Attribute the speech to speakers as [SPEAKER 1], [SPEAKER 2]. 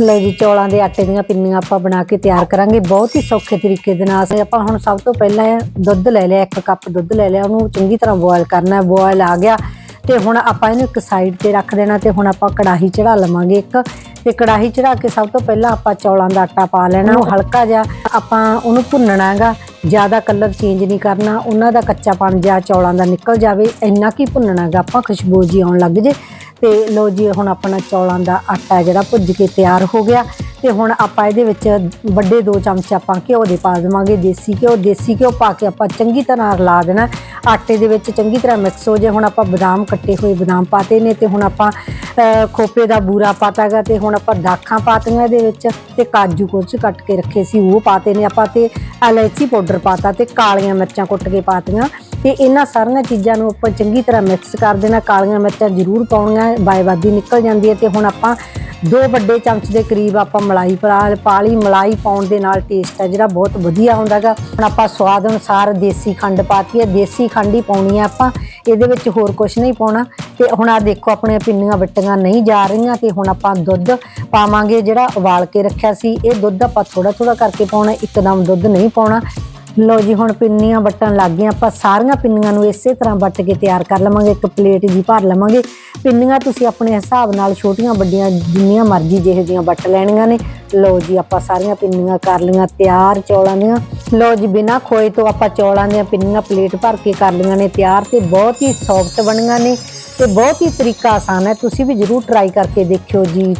[SPEAKER 1] ਲਓ ਜੀ, ਚੌਲਾਂ ਦੇ ਆਟੇ ਦੀਆਂ ਪਿੰਨੀਆਂ ਆਪਾਂ ਬਣਾ ਕੇ ਤਿਆਰ ਕਰਾਂਗੇ। ਬਹੁਤ ਹੀ ਸੌਖੇ ਤਰੀਕੇ ਦੇ ਨਾਲ ਅਸੀਂ ਆਪਾਂ ਹੁਣ ਸਭ ਤੋਂ ਪਹਿਲਾਂ ਦੁੱਧ ਲੈ ਲਿਆ, ਇੱਕ ਕੱਪ ਦੁੱਧ ਲੈ ਲਿਆ, ਉਹਨੂੰ ਚੰਗੀ ਤਰ੍ਹਾਂ ਬੋਇਲ ਕਰਨਾ ਹੈ ਬੋਇਲ ਆ ਗਿਆ। ਤੇ ਹੁਣ ਆਪਾਂ ਇਹਨੂੰ ਇੱਕ ਸਾਈਡ ਤੇ ਰੱਖ ਦੇਣਾ ਤੇ ਹੁਣ ਆਪਾਂ ਕੜਾਹੀ ਚੜਾ ਲਵਾਂਗੇ ਇੱਕ। ਤੇ ਕੜਾਹੀ ਚੜਾ ਕੇ ਸਭ ਤੋਂ ਪਹਿਲਾਂ ਆਪਾਂ ਚੌਲਾਂ ਦਾ ਆਟਾ ਪਾ ਲੈਣਾ, ਉਹ ਹਲਕਾ ਜਿਹਾ ਆਪਾਂ ਉਹਨੂੰ ਭੁੰਨਣਾ ਹੈਗਾ, ਜ਼ਿਆਦਾ ਕਲਰ ਚੇਂਜ ਨਹੀਂ ਕਰਨਾ, ਉਹਨਾਂ ਦਾ ਕੱਚਾਪਣ ਜਾਂ ਚੌਲਾਂ ਦਾ ਨਿਕਲ ਜਾਵੇ, ਇੰਨਾ ਕੀ ਭੁੰਨਣਾ ਹੈਗਾ, ਆਪਾਂ ਖੁਸ਼ਬੂ ਜੀ ਆਉਣ ਲੱਗ ਜੇ। ਤੇ ਲੋ ਜੀ, ਹੁਣ ਆਪਣਾ ਚੌਲਾਂ ਦਾ ਆਟਾ ਜਿਹੜਾ ਭੁੱਜ ਕੇ ਤਿਆਰ ਹੋ ਗਿਆ ਤੇ ਹੁਣ ਆਪਾਂ ਇਹਦੇ ਵਿੱਚ ਵੱਡੇ ਦੋ ਚਮਚ ਆਪਾਂ ਘਿਓ ਦੇ ਪਾ ਦੇਵਾਂਗੇ, ਦੇਸੀ ਘਿਓ ਦੇਸੀ ਘਿਓ ਪਾ ਕੇ ਆਪਾਂ ਚੰਗੀ ਤਰ੍ਹਾਂ ਰਲਾ ਦੇਣਾ। ਆਟੇ ਦੇ ਵਿੱਚ ਚੰਗੀ ਤਰ੍ਹਾਂ ਮਿਕਸ ਹੋ ਜੇ, ਹੁਣ ਆਪਾਂ ਬਦਾਮ ਕੱਟੇ ਹੋਏ ਬਦਾਮ ਪਾਤੇ ਨੇ ਤੇ ਹੁਣ ਆਪਾਂ ਖੋਪੇ ਦਾ ਬੂਰਾ ਪਾਤਾਗਾ ਤੇ ਹੁਣ ਆਪਾਂ ਦਾਖਾਂ ਪਾਤੀਆਂ ਇਹਦੇ ਵਿੱਚ ਤੇ ਕਾਜੂ ਕੁਝ ਕੱਟ ਕੇ ਰੱਖੇ ਸੀ, ਉਹ ਪਾਤੇ ਨੇ ਆਪਾਂ ਤੇ ਇਲਾਇਚੀ ਪਾਊਡਰ ਪਾਤਾ ਤੇ ਕਾਲੀਆਂ ਮਿਰਚਾਂ ਕੁੱਟ ਕੇ ਪਾਤੀਆਂ। ਤੇ ਇਹਨਾਂ ਸਾਰੀਆਂ ਚੀਜ਼ਾਂ ਨੂੰ ਆਪਾਂ ਚੰਗੀ ਤਰ੍ਹਾਂ ਮਿਕਸ ਕਰ ਦੇਣਾ। ਕਾਲੀਆਂ ਮਿਰਚਾਂ ਜ਼ਰੂਰ ਪਾਉਣੀਆਂ ਬਾਈਵਾਦੀ ਨਿਕਲ ਜਾਂਦੀ ਹੈ ਤੇ ਹੁਣ ਆਪਾਂ ਦੋ ਵੱਡੇ ਚਮਚ ਦੇ ਕਰੀਬ ਆਪਾਂ ਮਲਾਈ ਪਾ ਪਾ ਲਈ ਮਲਾਈ ਪਾਉਣ ਦੇ ਨਾਲ ਟੇਸਟ ਹੈ ਜਿਹੜਾ ਬਹੁਤ ਵਧੀਆ ਹੁੰਦਾਗਾ। ਹੁਣ ਆਪਾਂ ਸਵਾਦ ਅਨੁਸਾਰ ਦੇਸੀ ਖੰਡ ਪਾਤੀ ਹੈ। ਦੇਸੀ ਖੰਡ ਹੀ ਪਾਉਣੀ ਹੈ ਆਪਾਂ। ਇਹਦੇ ਵਿੱਚ ਹੋਰ ਕੁਝ ਨਹੀਂ ਪਾਉਣਾ। ਤੇ ਹੁਣ ਆ ਦੇਖੋ ਆਪਣੀਆਂ ਪਿੰਨੀਆਂ ਵੱਟੀਆਂ ਨਹੀਂ ਜਾ ਰਹੀਆਂ ਤੇ ਹੁਣ ਆਪਾਂ ਦੁੱਧ ਪਾਵਾਂਗੇ ਜਿਹੜਾ ਉਬਾਲ ਕੇ ਰੱਖਿਆ ਸੀ। ਇਹ ਦੁੱਧ ਆਪਾਂ ਥੋੜਾ ਥੋੜਾ ਕਰਕੇ ਪਾਉਣਾ। ਇੱਕਦਮ ਦੁੱਧ ਨਹੀਂ ਪਾਉਣਾ। ਲਓ ਜੀ, ਹੁਣ ਪਿੰਨੀਆਂ ਵੱਟਣ ਲੱਗ ਗਈਆਂ। ਆਪਾਂ ਸਾਰੀਆਂ ਪਿੰਨੀਆਂ ਨੂੰ ਇਸੇ ਤਰ੍ਹਾਂ ਵੱਟ ਕੇ ਤਿਆਰ ਕਰ ਲਵਾਂਗੇ, ਇੱਕ ਪਲੇਟ ਜੀ ਭਰ ਲਵਾਂਗੇ। ਪਿੰਨੀਆਂ ਤੁਸੀਂ ਆਪਣੇ ਹਿਸਾਬ ਨਾਲ ਛੋਟੀਆਂ, ਵੱਡੀਆਂ, ਜਿੰਨੀਆਂ ਮਰਜ਼ੀ ਜਿਹੋ ਜਿਹੀਆਂ ਵੱਟ ਲੈਣੀਆਂ ਨੇ। ਲਓ ਜੀ, ਆਪਾਂ ਸਾਰੀਆਂ ਪਿੰਨੀਆਂ ਕਰ ਲਈਆਂ, ਤਿਆਰ ਚੌਲਾਂ ਦੀਆਂ। ਲਓ ਜੀ, ਬਿਨਾਂ ਖੋਏ ਤੋਂ ਆਪਾਂ ਚੌਲਾਂ ਦੀਆਂ ਪਿੰਨੀਆਂ ਪਲੇਟ ਭਰ ਕੇ ਕਰ ਲਈਆਂ ਨੇ ਤਿਆਰ ਤੇ ਬਹੁਤ ਹੀ ਸੌਫਟ ਬਣੀਆਂ ਨੇ ਤੇ ਬਹੁਤ ਹੀ ਤਰੀਕਾ ਆਸਾਨ ਹੈ। ਤੁਸੀਂ ਵੀ ਜਰੂਰ ਟਰਾਈ ਕਰਕੇ ਦੇਖਿਓ ਜੀ।